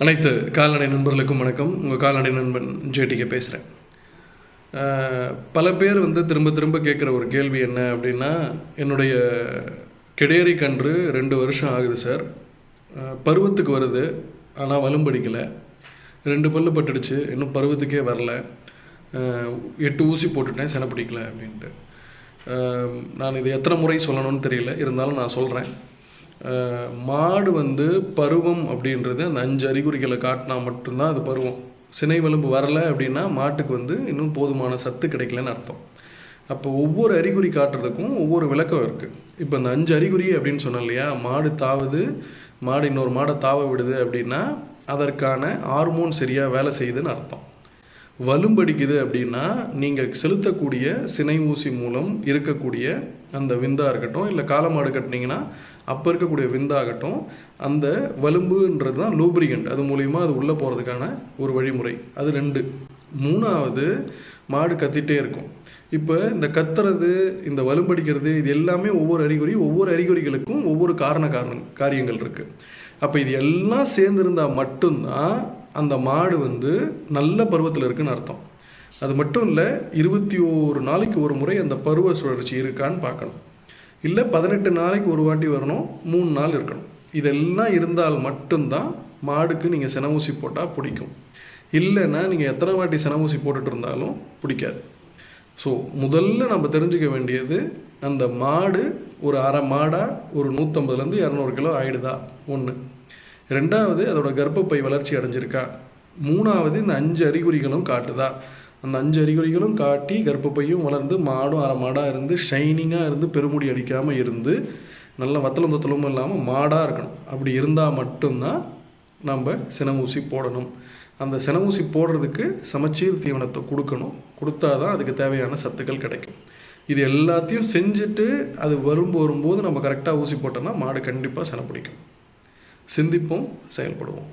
அனைத்து கால்நடை நண்பர்களுக்கும் வணக்கம். உங்கள் கால்நடை நண்பன் ஜேடிக்கு பேசுகிறேன் பல பேர் வந்து திரும்ப திரும்ப கேட்குற ஒரு கேள்வி என்ன அப்படின்னா என்னுடைய கெடேரி கன்று ரெண்டு வருஷம் ஆகுது சார். பருவத்துக்கு வருது ஆனால் வலும்படிக்கலை ரெண்டு பல்லு பட்டுடுச்சு இன்னும் பருவத்துக்கே வரல. எட்டு ஊசி போட்டுட்டேன் செனை பிடிக்கல அப்படின்ட்டு. நான் இது எத்தனை முறை சொல்லணும்னு தெரியல இருந்தாலும் நான் சொல்கிறேன் மாடு வந்து பருவம் அப்படின்றது அந்த அஞ்சு அறிகுறிகளை காட்டினா மட்டும்தான் அது பருவம். சினை வலும்பு வரலை அப்படின்னா மாட்டுக்கு வந்து இன்னும் போதுமான சத்து கிடைக்கலன்னு அர்த்தம். அப்போ ஒவ்வொரு அறிகுறி காட்டுறதுக்கும் ஒவ்வொரு விளக்கம் இருக்குது இப்போ இந்த அஞ்சு அறிகுறி அப்படின்னு சொன்னேன் இல்லையா? மாடு தாவுது மாடு இன்னொரு மாடை தாவ விடுது அப்படின்னா அதற்கான ஹார்மோன் சரியாக வேலை செய்யுதுன்னு அர்த்தம். வலும்படிக்குது அப்படின்னா நீங்கள் செலுத்தக்கூடிய சினை ஊசி மூலம் இருக்கக்கூடிய அந்த விந்தாக இருக்கட்டும் இல்லை காலமாடு கட்டினீங்கன்னா அப்போ இருக்கக்கூடிய விந்தாகட்டும் அந்த வலும்புன்றது தான் லூப்ரிகண்ட் அது மூலிமா அது உள்ளே போகிறதுக்கான ஒரு வழிமுறை. அது ரெண்டு. மூணாவது மாடு கத்திட்டே இருக்கும். இப்போ இந்த கத்துறது இந்த வலும்படிக்கிறது இது எல்லாமே ஒவ்வொரு அறிகுறி ஒவ்வொரு அறிகுறிகளுக்கும் ஒவ்வொரு காரண காரணம் காரியங்கள் இருக்குது அப்போ இது எல்லாம் சேர்ந்துருந்தால் மட்டும்தான் அந்த மாடு வந்து நல்ல பருவத்தில் இருக்குன்னு அர்த்தம். அது மட்டும் இல்லை இருபத்தி ஓரு நாளைக்கு ஒரு முறை அந்த பருவ சுழற்சி இருக்கான்னு பார்க்கணும். இல்லை பதினெட்டு நாளைக்கு ஒரு வாட்டி வரணும் மூணு நாள் இருக்கணும். இதெல்லாம் இருந்தால் மட்டும்தான் மாடுக்கு நீங்கள் சென ஊசி போட்டால் பிடிக்கும். இல்லைன்னா நீங்கள் எத்தனை வாட்டி சென ஊசி போட்டுட்டு இருந்தாலும் பிடிக்காது. ஸோ முதல்ல நம்ம தெரிஞ்சுக்க வேண்டியது அந்த மாடு ஒரு அரை மாடாக ஒரு நூற்றம்பதுலேருந்து இரநூறு கிலோ ஆயிடுதா? ஒன்று ரெண்டாவது அதோட கர்ப்பப்பை வளர்ச்சி அடைஞ்சிருக்கா? மூணாவது இந்த அஞ்சு அறிகுறிகளும் காட்டுதா? அந்த அஞ்சு அறிகுறிகளும் காட்டி கர்ப்பப்பையும் வளர்ந்து மாடும் அரை மாடாக இருந்து ஷைனிங்காக இருந்து பெருமுடி அடிக்காமல் இருந்து நல்ல வத்தலும் தொத்தலும் இல்லாமல் மாடாக இருக்கணும். அப்படி இருந்தால் மட்டும்தான் நம்ம சினமூசி போடணும். அந்த சினமூசி போடுறதுக்கு சமச்சீர் தீவனத்தை கொடுக்கணும். கொடுத்தா தான் அதுக்கு தேவையான சத்துக்கள் கிடைக்கும். இது எல்லாத்தையும் செஞ்சுட்டு அது வரும் வரும்போது நம்ம கரெக்டாக ஊசி போட்டோம்னா மாடு கண்டிப்பாக சினை பிடிக்கும். சிந்திப்போம் செயல்படுவோம்.